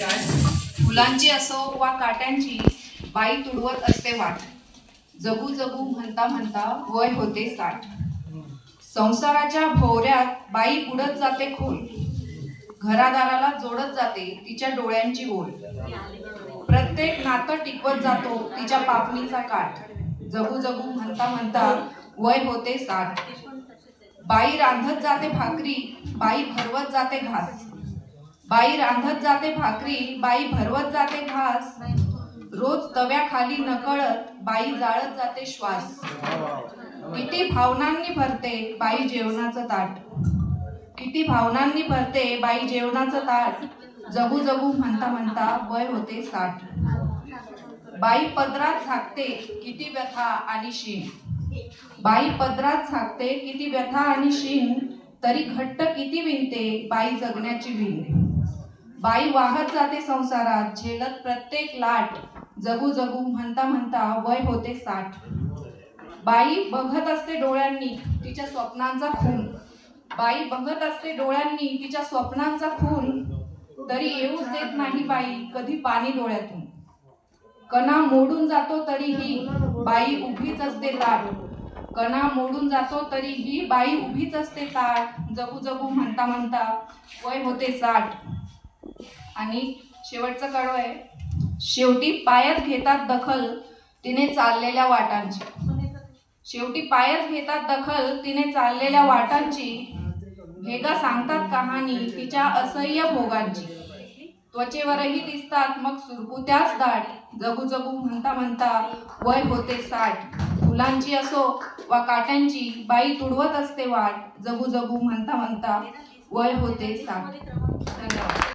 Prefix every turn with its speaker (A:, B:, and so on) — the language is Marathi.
A: फुलांची असो वा काट्यांची बाई तुडवत असते वाट. जगू जगू म्हणता म्हणता वय होते साठ. संसाराच्या भोवऱ्यात बाई उडत जाते खोल. घरादाराला जोडत जाते तिच्या डोळ्यांची ओढ. प्रत्येक नातं टिकवत जातो तिच्या पापणीचा काठ. जगू जगू म्हणता म्हणता वय होते साठ. बाई रांधत जाते भाकरी बाई भरवत जाते घास. बाई रांधत जाते भाकरी बाई भरवत जाते घास. रोज तव्याखाली नकळत बाई जाळत जाते श्वास. किती भावनांनी भरते बाई जेवणाचं ताट. किती भावनांनी भरते बाई जेवणाचं ताट. जगू जगू म्हणता म्हणता वय होते साठ. बाई पदरात झाकते किती व्यथा आणि शीण. बाई पदरात झाकते किती व्यथा आणि शीण. तरी घट्ट किती विणते बाई जगण्याची विण. बाई वाहत जाते संसारात झेलत प्रत्येक लाट. जगू जगू म्हणता म्हणता वय होते साठ. बाई बघत असते डोळ्यांनी तिच्या स्वप्नांचा खून. बाई बघत असते डोळ्यांनी तिच्या स्वप्नांचा खून. तरी येऊच देत नाही बाई कधी पाणी डोळ्यातून. कणा मोडून जातो तरीही बाई उभीच असते ताट कणा मोडून जातो तरीही बाई उभीच असते ताट जगू जगू म्हणता म्हणता वय होते साठ. आणि शेवटचं कडव आहे. शेवटी पायात घेतात दखल तिने चाललेल्या वाटांची. शेवटी पायात घेतात दखल तिने चाललेल्या वाटांची. भेगा सांगतात कहाणी तिच्या असह्य भोगांची. त्वचेवरही दिसतात मग सुरकुत्याच दाट. जगू जगू म्हणता म्हणता वय होते साठ. फुलांची असो वा काट्यांची बाई तुडवत असते वाट. जगू जगू म्हणता म्हणता वय होते साठ. धन्यवाद.